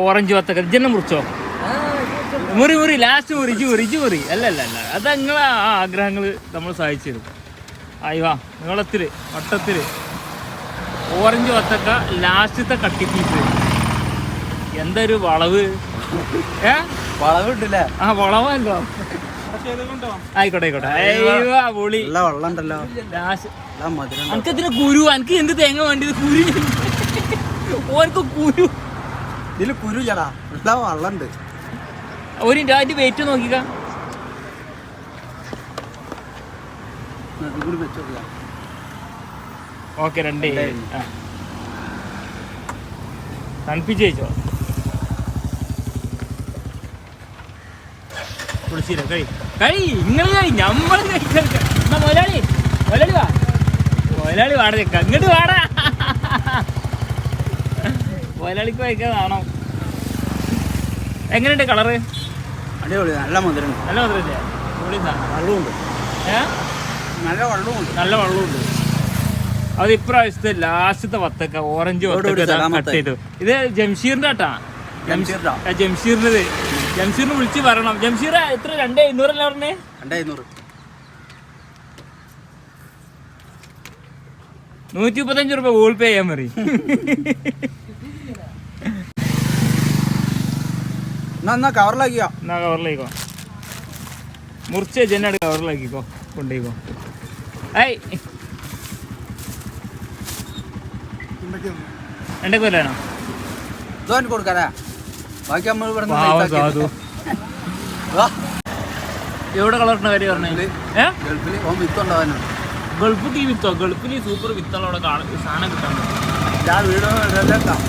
Orange വത്തക്ക ജനം മുറിച്ചോ? മുറി മുറി ലാസ്റ്റ് മുറി ഇജ് മുറി ഇജ് മുറി. അല്ല അല്ല അല്ല അത് നിങ്ങളെ ആ ആഗ്രഹങ്ങൾ നമ്മൾ സഹായിച്ചു തരും അയ്യോ നിങ്ങളത്തിൽ വട്ടത്തിൽ ഓറഞ്ച് വത്തക്ക ലാസ്റ്റത്തെ കട്ടി പീസ് എന്തൊരു വളവ്. ഏ? വളവ് ഇട്ടില്ലേ ആ വളവല്ലോ. ആയിക്കോട്ടെ ആയിക്കോട്ടെ. അയ്യോ പൊളി. ലാസ്റ്റ്. കുരു? എനിക്ക് എന്ത് തേങ്ങ വേണ്ടിയത്? കുരു. ഓർക്ക് കുരു. ഇതിൽ കുരു ഇതാ വള്ളണ്ട്. വെള്ളം ഒരു അതിന്റെ വെയിറ്റ് നോക്കിക്ക. ഓക്കെ രണ്ട്. തണുപ്പിച്ച് കഴിച്ചോ? കുളിച്ചില്ല? കഴി. കഴി. നിങ്ങൾ കഴി. നമ്മൾ കഴിക്കാൻ മുതലാളി മുതലാളി വാ. മുതലാളി വാട നിൽക്ക ഇങ്ങോട്ട് വാടാ. മുതലാളിക്ക് വയ്ക്കാതാണോ എങ്ങനെയുണ്ട് കളറ് അടിപൊളി നല്ല മധുരം നല്ല മധുരല്ലേ പൊളി സാധനം. വെള്ളമുണ്ട്. ഏ? നല്ല വെള്ളമുണ്ട്. നല്ല വെള്ളമുണ്ട്. അത് ഇപ്രാവശ്യത്തെ ലാസ്റ്റത്തെ വത്തക്ക ഓറഞ്ച് വത്തക്ക കട്ട് ചെയ്തു. ഇത് ജംഷീറിന്റെ ആട്ടാ ജംഷീറിന്റെ? ജംഷീറിന്റെ ജംഷീറിന് വിളിച്ച് പറയണം. ജംഷീർ എത്ര? രണ്ടേ അല്ലേ പറഞ്ഞേ? രണ്ടേ ഇന്നൂറ് നൂറ്റി മുപ്പത്തഞ്ച് റുപ്യ ഗൂഗിൾ പേ ചെയ്യാൻ മതി എന്നാ എന്നാ കവറിലാക്കിയോ എന്നാ കവറിലേക്കോ മുറിച്ച് ജന്നാട് കവറിലാക്കിക്കോ കൊണ്ടുപോയിക്കോ. ഏയ്. കൊല്ലാണോ? ബാക്കി നമ്മൾ ഇവിടെ എവിടെ കളറിന്റെ കാര്യം പറഞ്ഞേ? ഏ? ഗൾഫിൽ ഓൻ വിത്തുണ്ടാവാനാണ് ഗൾഫ് ടീ വിത്തോ? ഗൾഫിൽ സൂപ്പർ വിത്തുകളവിടെ കാണും സാധനം കിട്ടാൻ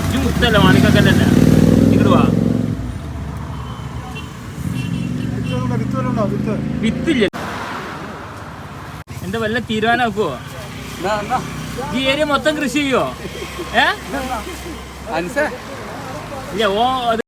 ഇത് മുത്തല്ല മാണിക്കല്ലല്ല ഇങ്ങോട്ട് വാ വിത്തില്ല. എന്റെ വല്ല തീരുമാനമാക്കുവോ ഈ ഏരിയ മൊത്തം കൃഷി ചെയ്യുവോ? ഏ? ഇല്ല ഓ അത്